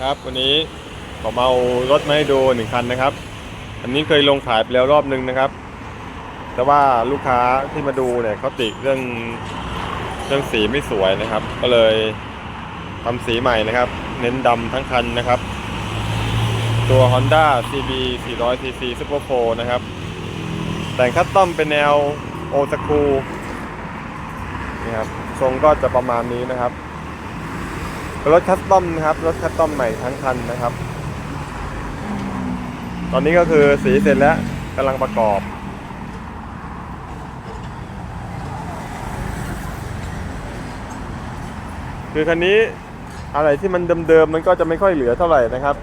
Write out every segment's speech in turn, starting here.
ครับ วันนี้ผมเอารถมาให้ดูหนึ่งคันนะครับ อันนี้เคยลงขายไปแล้วรอบนึงนะครับ แต่ว่าลูกค้าที่มาดูเนี่ยเขาติเรื่องเรื่องสีไม่สวยนะครับ ก็เลยทำสีใหม่นะครับ เน้นดำทั้งคันนะครับ ตัว Honda CB 400cc Super 4นะครับ แต่งคัสตอมเป็นแนวโอ s คูนี่ครับทรงก็จะประมาณนี้นะครับ รถคัสตอมนะครับ รถคัสตอมใหม่ทั้งคันนะครับ ตอนนี้ก็คือสีเสร็จแล้วกำลังประกอบ คือคันนี้อะไรที่มันเดิมๆมันก็จะไม่ค่อยเหลือเท่าไหร่นะครับ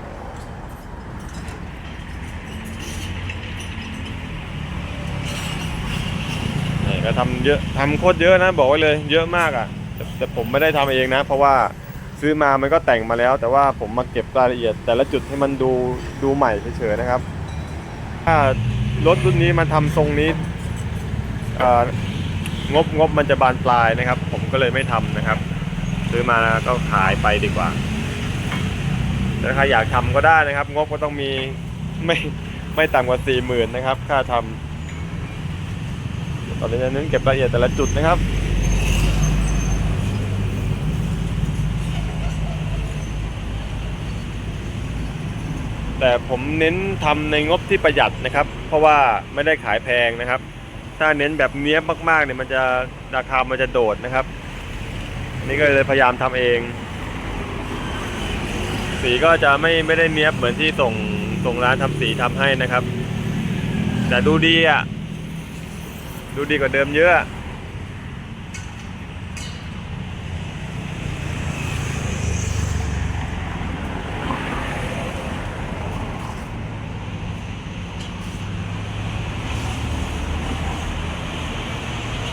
นี่ก็ทำเยอะทำโคตรเยอะนะ บอกไว้เลย เยอะมากอะ่ะแแต่ผมไม่ได้ทำเองนะ เพราะว่า ซื้อมามันก็แต่งมาแล้ว แต่ว่าผมมาเก็บรายละเอียด แต่ละจุดให้มันดูดูใหม่เฉยๆนะครับ ถ้ารถรุ่นนี้มาทำทรงนี้งบงบมันจะบานปลายนะครับ ผมก็เลยไม่ทำนะครับ ซื้อมาก็ขายไปดีกว่าแต่ถ้าอยากทำก็ได้นะครับ งบก็ต้องมีไม่ไม่ต่ำกว่าสี่หมื่นนะครับ ค่าทำตอนนี้จะเน้นเก็บรายละเอียดแต่ละจุดนะครับ แต่ผมเน้นทำในงบที่ประหยัดนะครับ เพราะว่าไม่ได้ขายแพงนะครับ ถ้าเน้นแบบเนี้ยมากๆเนี่ยมันจะราคามันจะโดดนะครับนี่ก็เลยพยายามทำเอง สีก็จะไม่ไม่ได้เนี้ยบเหมือนที่ส่งส่งร้านทำสีทำให้นะครับ แต่ดูดีอะดูดีกว่าเดิมเยอะ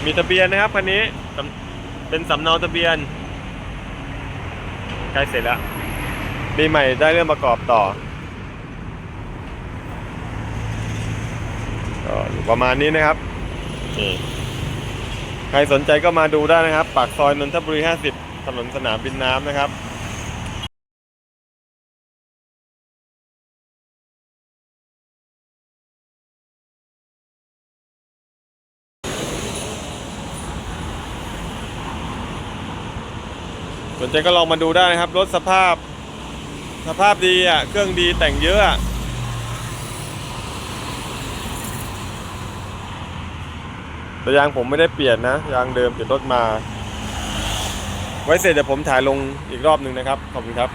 มีทะเบียนนะครับคันนี้สำเป็นสำเนาทะเบียนใกล้เสร็จแล้วปีใหม่ได้เริ่มประกอบต่อก็อยู่ประมาณนี้นะครับนี่ใครสนใจก็มาดูได้นะครับ ปากซอยนนทบุรี 50 ถนนสนามบินน้ำนะครับ สนใจก็ลองมาดูได้นะครับ รถสภาพ สภาพดีอะ เครื่องดีแต่งเยอะอะแต่ยางผมไม่ได้เปลี่ยนนะ ยางเดิมเกิดรถมา ไว้เสร็จเดี๋ยวผมถ่ายลงอีกรอบหนึ่งนะครับ ขอบคุณครับ